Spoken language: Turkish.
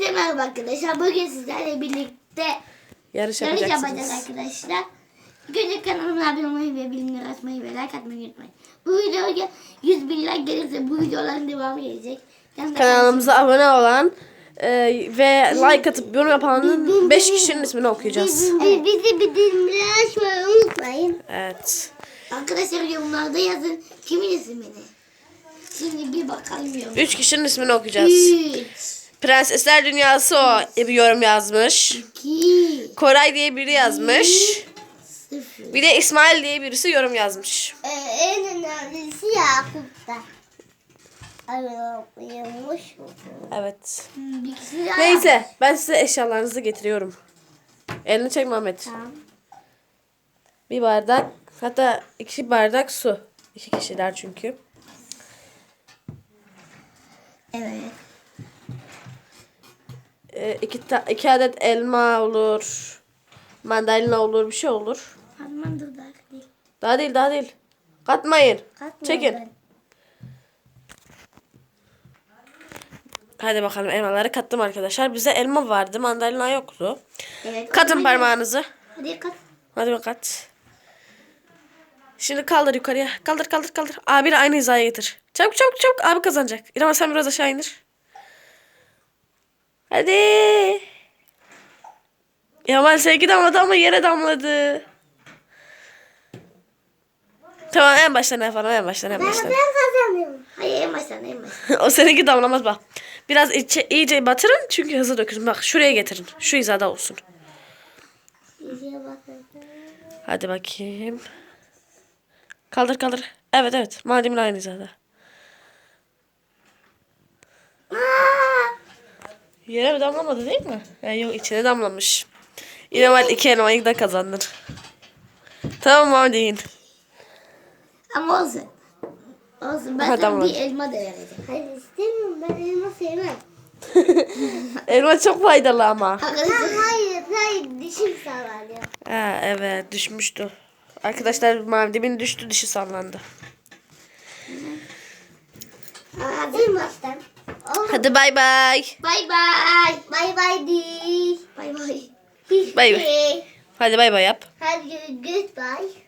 Merhaba arkadaşlar. Bugün sizlerle birlikte Yarış yarış yapacağız arkadaşlar. Önce kanalıma abone olmayı ve bildirimleri açmayı ve like atmayı unutmayın. Bu videoya 100 bin like gelirse bu videoların devamı gelecek. Yanında Kanalımıza abone olan e, ve like atıp yorum yapanın 5 kişinin ismini okuyacağız. Bizi bildirimleri açmayı unutmayın. Evet. Arkadaşlar yorumlarda yazın kimin ismini. Şimdi bir bakalım. 3 kişinin ismini okuyacağız. 3, Prensesler Dünyası o bir yorum yazmış. 2, Koray diye biri yazmış. 0. Bir de İsmail diye birisi yorum yazmış. Ee, en önemlisi Yakup'ta. Ayılmış Evet. Bir kişi daha. Neyse ben size eşyalarınızı getiriyorum. Elini çek Mehmet. Tamam. Bir bardak hatta iki bardak su. İki kişiler çünkü. Evet. E, iki, ta- iki adet elma olur. Mandalina olur bir şey olur. Harman dur daha değil. Daha değil daha değil. Katmayın. Katma Çekin. ben. Hadi bakalım elmaları kattım arkadaşlar. Bize elma vardı mandalina yoktu. Evet. Katın parmağınızı. Hadi kat. Hadi bak kat. Şimdi kaldır yukarıya. Kaldır kaldır kaldır. Abiyle aynı hizaya getir. Çabuk çabuk çabuk. Abi kazanacak. İrem sen biraz aşağı indir. Hadi. Yaman sevgi damladı ama yere damladı. Tamam en baştan yapalım en baştan en baştan. kazanıyorum. Hayır en baştan en baştan. o seninki damlamaz bak. Biraz içe, iyice batırın çünkü hızlı dökülsün. Bak şuraya getirin. Şu hizada olsun. Hadi bakayım. Kaldır kaldır. Evet evet. Malzemeler aynı hizada. Yere mi damlamadı değil mi? Ha, yok içine damlamış. İrem hadi iki elmayı da kazandın. Tamam hadi yiyin. Ama olsun. Olsun. Ben Ha, sana bir elma da vereceğim. Hayır istemiyorum. Ben elma sevmem. Elma çok faydalı ama. Arkadaşlar. hayır hayır dişim sararıyor. Ha, evet düşmüştü. Arkadaşlar malzemenin düştü dişi sallandı. Hadi en baştan. Hadi bay bay. Bay bay. Bay bay di. Bay bay. Bay bay. Hadi bay bay yap. Hadi goodbye.